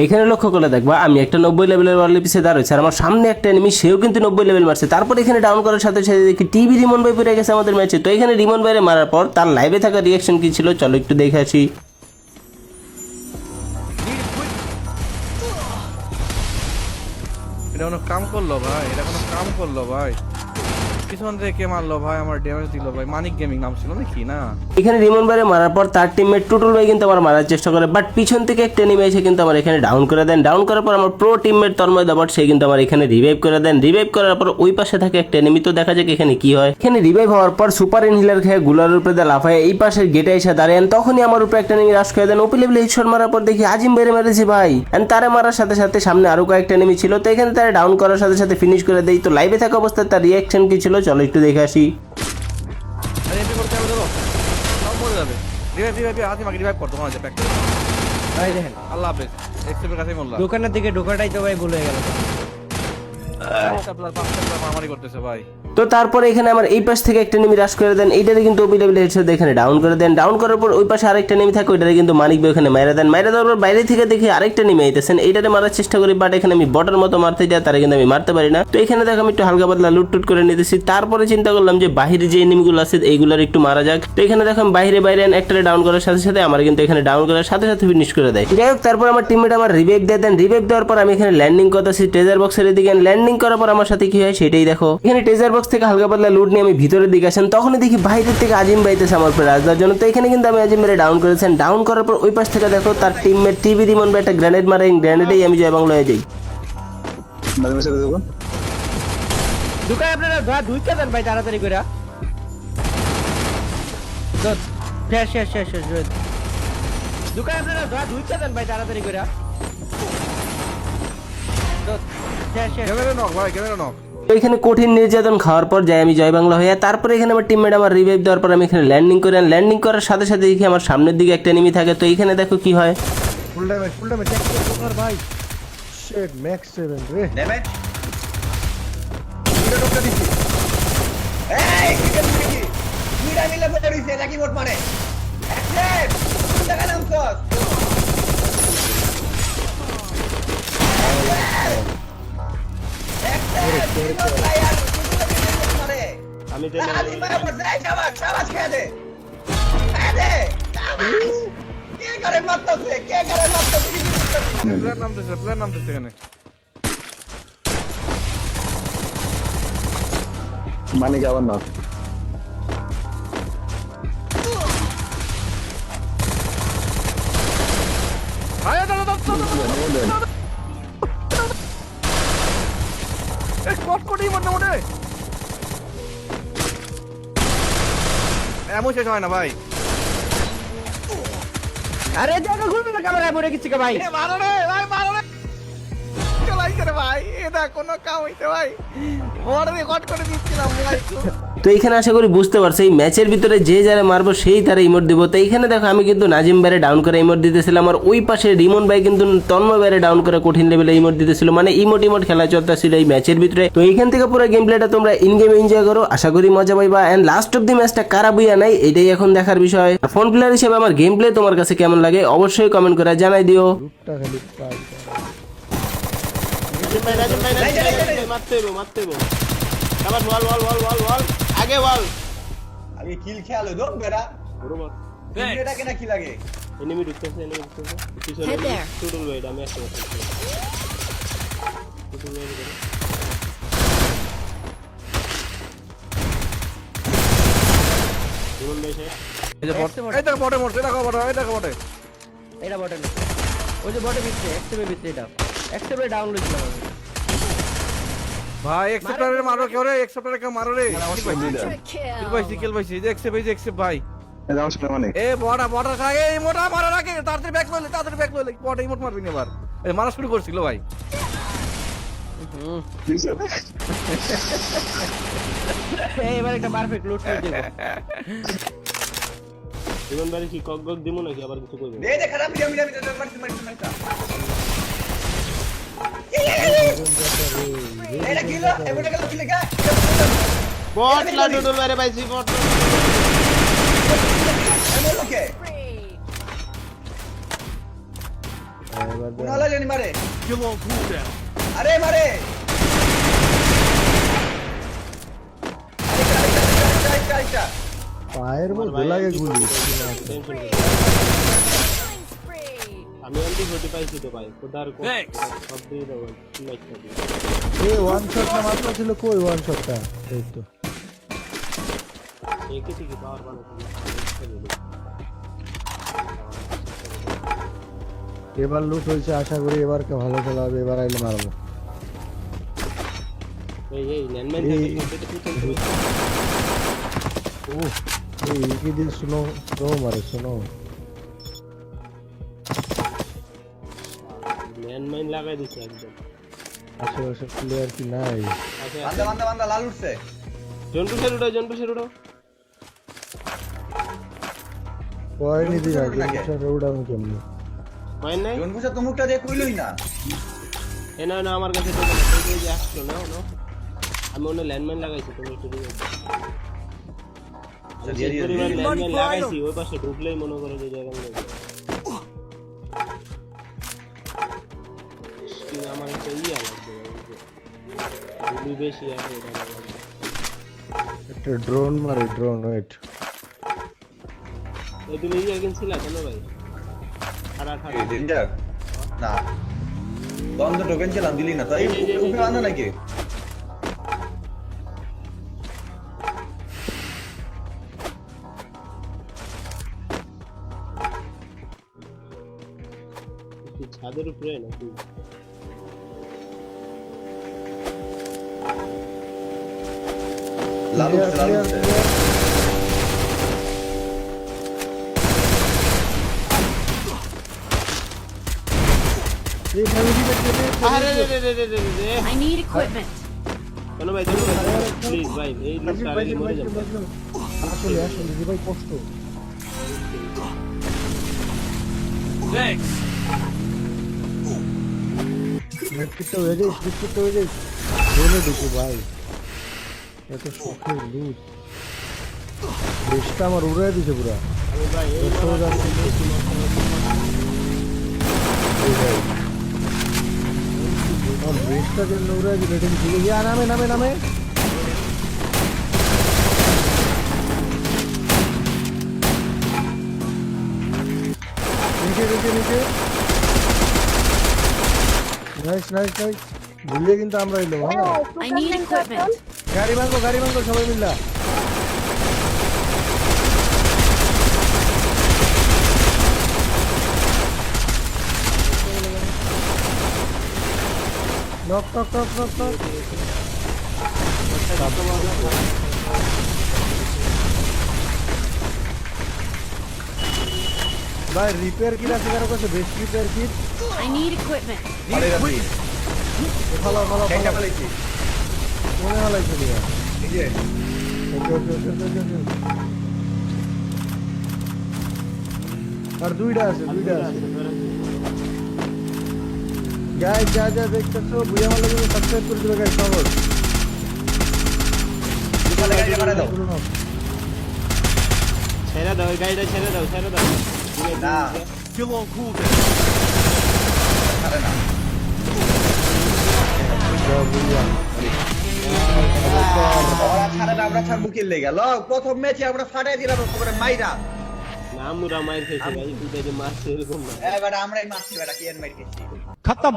এখানে লক্ষ্য করলে দেখবা, আমি একটা নব্বই লেভেলের ওয়ার্ল্ড পিছিয়ে দাঁড়াচ্ছি আর আমার সামনে একটা এনিমি সেও কিন্তু নব্বই লেভেল মারছে। তারপর এখানে ডাউন করার সাথে সাথে দেখি টিভি রিমন ভাই পড়ে গেছে আমাদের ম্যাচে তো এখানে রিমন ভাইরে মারার পর তার লাইভে থাকা রিয়াকশন কি ছিল? চলো একটু দেখে আসি। এটা কোনো কাম করল ভাই, এটা কোনো কাম করল ভাই। পিছন থেকে কে মারলো ভাই, আমার ড্যামেজ দিল ভাই। মানিক গেমিং নাম ছিল নাকি? না। এখানে রিমন ভাইরে মারার পর তার টিমমেট টুটুল ভাই কিন্তু আমার মারার চেষ্টা করে বাট পিছন থেকে একটা এনিমি এসে কিন্তু আমার এখানে ডাউন করে দেন। ডাউন করার পর আমার প্রো টিমমেট তন্ময় দাবট সে কিন্তু আমার এখানে রিভাইভ করে দেন। রিভাইভ করার পর ওই পাশে থাকে একটা এনিমি তো দেখা যাক এখানে কি হয়। এখানে রিভাইভ হওয়ার পর সুপার ইনহিলার খেয়ে গুলার উপরে দিয়ে লাফায়, এই পাশের গেটে এসে দাঁড়ান তখনই আমার উপরে একটা এনিমি রাশ করে দেন। ওপি লেভেলে হেডশট মারার পর দেখি আজিম বেড়ে মেরেছি ভাই। এন্ড তারে মারার সাথে সাথে সামনে আরও কয়েকটা এনিমি ছিল, তো এখানে তারা ডাউন করার সাথে সাথে ফিনিশ করে দেই। তো লাইভে থাকা অবস্থায় তার রিয়াকশন কি ছিল চলো একটু দেখে আসি। দোকানের দিকে ঢোকাটাই তো ভাই বলে গেল। মারামারি করতেছে ভাই। তো তারপরে এখানে আমার এই পাশ থেকে একটা নেমি রাশ করে দেন। এইটারে কিন্তু ওপি লেভেল হেডশট এখানে ডাউন করে দেন। ডাউন করার পর ওই পাশে আরেকটা নেমি থাকে ওইটারে কিন্তু মানিক ভাই ওখানে মাইরা দেন। মাইরা দেওয়ার পর বাইরে থেকে দেখি আরেকটা নেমে আইতেছেন। এইটারে মারার চেষ্টা করি বাট এখানে আমি বটের মতো মারতে যাই, তারা কিন্তু আমি মারতে পারি না। তো এখানে দেখো আমি একটু হালকা পাতলা লুট টুট করে নিতেছি। তারপরে চিন্তা করলাম যে বাহিরে যে এনিমিগুলো আছে, এইগুলোর একটু মারা যাক। তো এখানে দেখো আমি বাইরে বাইরে একটারে ডাউন করার সাথে সাথে আমার কিন্তু এখানে ডাউন করার সাথে সাথে ফিনিশ করে দেয়। যাই হোক, তারপর আমার টিমমেট আমার রিভাইভ দিয়ে দেন। রিভাইভ দেওয়ার পর আমি এখানে ল্যান্ডিং করতেছি। ট্রেজার বক্সের দিকে ল্যান্ডিং করার পর আমার সাথে কি হয়, সেটাই দেখো। এখানে ট্রেজার বক্স থেকে হালকা পাতলা লুট নিয়ে আমি ভিতরের দিকে আসেন তখনই দেখি বাইরের থেকে আজিম বাইতেছে আমার উপরে রাজদার জন্য। তো এখানে কিন্তু আমি আজিম মেরে ডাউন করেছেন। ডাউন করার পর ওই পাশ থেকে দেখো তার টিমমেট টিভি রিমন ভাই একটা গ্রেনেড মারে গ্রেনেডেই আমি জয় বাংলা হয়ে যাই আপনারা ধোয়া ধুইতে দেন ভাই তাড়াতাড়ি করে। শেষ শেষ শেষ শেষ শেষ দোকান আপনারা ধোয়া ধুইতে দেন ভাই তাড়াতাড়ি করে। শেষ শেষ। ক্যামেরা নক ভাই ক্যামেরা নক এখানে কঠিন নির্যাতন খাওয়ার পর যাই আমি জয় বাংলা হয়ে তারপরে এখানে আমার টিমমেট আমার রিভাইভ দেওয়ার পর আমি এখানে ল্যান্ডিং করে ল্যান্ডিং করার সাথে সাথে দেখি আমার সামনের দিকে একটা এনিমি থাকে। তো এখানে দেখো কি হয়। ফুল ড্যামেজ ফুল ড্যামেজ কর ভাই। শিট ম্যাক্স 7 রে। ড্যামেজ টোকা দিছি। এই দিছি দুইটা মিলে পড়ে রইছে নাকি মোট মানে অ্যাকশন কোন জায়গা নাম কর আমি প্লেয়ার নামতেছে প্লেয়ার নামতেছে এখানে। মানে কি আবার না? আরে দাদা দাদা এ কট করেই মনে মনে এমন শেষ হয় না ভাই। আরে জায়গা ঘুরবে না ক্যামেরা পড়ে গেছি কে ভাই? মারো রে ভাই মারো রে। চলাই করে ভাই এটা কোনো কাম হইতে ভাই। ওর রেকর্ড করে দিচ্ছিলাম ভাই। তো এখানে আশা করি বুঝতে পারছ এই ম্যাচের ভিতরে যে যারা মারবো সেই তারা ইমোট দিব। তো এইখানে দেখো আমি কিন্তু নাজিম বাইরে ডাউন করে ইমোট দিতেছিলাম আর ওই পাশে রিমন ভাই কিন্তু তন্ময় বাইরে ডাউন করে কঠিন লেভেলে ইমোট দিতেছিল। মানে ইমোট ইমোট খেলা চলতেছিল এই ম্যাচের ভিতরে। তো এইখান থেকে পুরো গেম প্লেটা তোমরা ইন গেম এনজয় করো আশা করি মজা পাইবা। অ্যান্ড লাস্ট অফ দি ম্যাচটা কারা বুইয়া নাই এটাই এখন দেখার বিষয়। আর ফোন প্লেয়ার হিসেবে আমার গেম প্লে তোমার কাছে কেমন লাগে অবশ্যই কমেন্ট করে জানাই দিও। লুটটা খালি পাই আগে বল। আগে কিল খেয়াল হইতো বেড়া এটা কেনা কি লাগে? এনিমি ঢুকতেছে এনিমি ঢুকতেছে। পিছনে ওয়েট আমি ওয়েট এই যে বট এই দেখো বটে মরছে দেখো বটে এই দেখো বটে এটা বটে ওই যে বটে ভিতরে এক্সেপের ভিতরে এটা। এক্সেপের ডাউন লইছিলাম আমি। ভাই এক্সেপ্টারে মারো কেউ রে এক্সেপ্টারে কেউ মারো রে। কিল. পাইছি কিল পাইছি যে এক্সেপ এই যে এক্সেপ ভাই। মানে। এ বড়া বড়া খায়। এই মোটা মারা রাখে তাড়াতাড়ি ব্যাক লইলে তাড়াতাড়ি ব্যাক লইলে। বট ইমোট মারবি না এবার এই মারা শুরু করছিল ভাই। এবার একটা পারফেক্ট লুট করে দেব। জীবন বাড়ি কি কক কক দিমু নাকি আবার কিছু করবে? এই যে খারাপ মিডিয়া মিডিয়া মিডিয়া মারছি মারছি মারছি এটা কিলো কি লেখা বট লা বট লোকে এবার কোন দেখ। হলো আরে মারে। পায়ের মধ্যে লাগে গুলি আমি অন্তি ফোর্টি পাইছি তো ভাই সব দিয়ে দেবো এই ওয়ান শটটা মাত্র ছিল কই ওয়ান শটটা এই তো। একে থেকে পাওয়ার বানাতে এবার লুট হয়েছে আশা করি এবারকে ভালো খেলা হবে এবার আইলে মারবো। এই এই ল্যান্ডম্যান ও এই। একে দিয়ে শুনো মারে শুনো ল্যান্ডমাইন লাগাই দিছে একদম। আশেপাশে প্লেয়ার কি নাই? আচ্ছা। বান্দা, বান্দা, বান্দা, লাল উঠছে। জন্টু স্যার উঠাও জন্টু স্যার উঠাও। কয় জন্টু কেমনি? মাইন নাই? জন বুঝা তো মুখটা দিয়ে কইলই না। এ না না আমার কাছে তো না এই যে আসছো না না আমি অন্য ল্যান্ডমাইন লাগাইছি তুমি একটু দিয়ে। আচ্ছা। ল্যান্ডমাইন লাগাইছি ওই পাশে ঢুকলেই মনে করো যে জায়গা কিন্তু আমার একটা ইয়া লাগবে গুলি বেশি আছে। একটা ড্রোন মারে ড্রোন ওয়েট এই তুমি ইয়া কিনছিলা কেন ভাই এই ডেঞ্জার? না। দ্বন্দ্ব টোকেন ছিলাম, দিলি না তো। এই, এই, এই, এই, উপরে আনো নাকি? ছাদের উপরে নাকি লাল উঠছে, লাল উঠছে। এই ফ্যামিলি দেখতে আরে রে রে রে রে রে রে I need equipment. কেন ভাই দেখো প্লিজ ভাই এই লোকটা আগে মরে যাবে আসলে আসলে যে ভাই কষ্ট মেট্রিকটা হয়ে যাই স্পিডটা হয়ে যাই ড্রোনে ঢুকো ভাই এত শখের লুট। দেশটা আমার উড়াই দিছে পুরা। ব্রেসটা জন্য উড়াই দিল এটা কি ইয়া, নামে নামে নামে। নাইস নাইস নাইস ভুলিয়ে কিন্তু আমরা এলো হ্যাঁ. গাড়ি ভাঙো গাড়ি ভাঙো সবাই মিল্লা। Knock knock knock knock knock. ভাই রিপেয়ার কিট আছে কারও কাছে best repair kit I need equipment. আরে রাত্রি, ভালো ভালো ভালো ওকে ওকে ওকে ওকে ওকে আর দুইটা আছে দুইটা আছে গাইজ যা যা দেখতেছো বুঝে সাবস্ক্রাইব করে দিবে গাড়িটা মারা দাও। ছেড়ে দাও গাড়িটা ছেড়ে দাও ছেড়ে দাও না। দিলে। আরে না। ওরা ছাড়ে না আমরা ছাড়বো কি লেগে। ল প্রথম ম্যাচে আমরা ফাটাই দিলাম ওখানে মাইরা। আমরা মাইর খতম।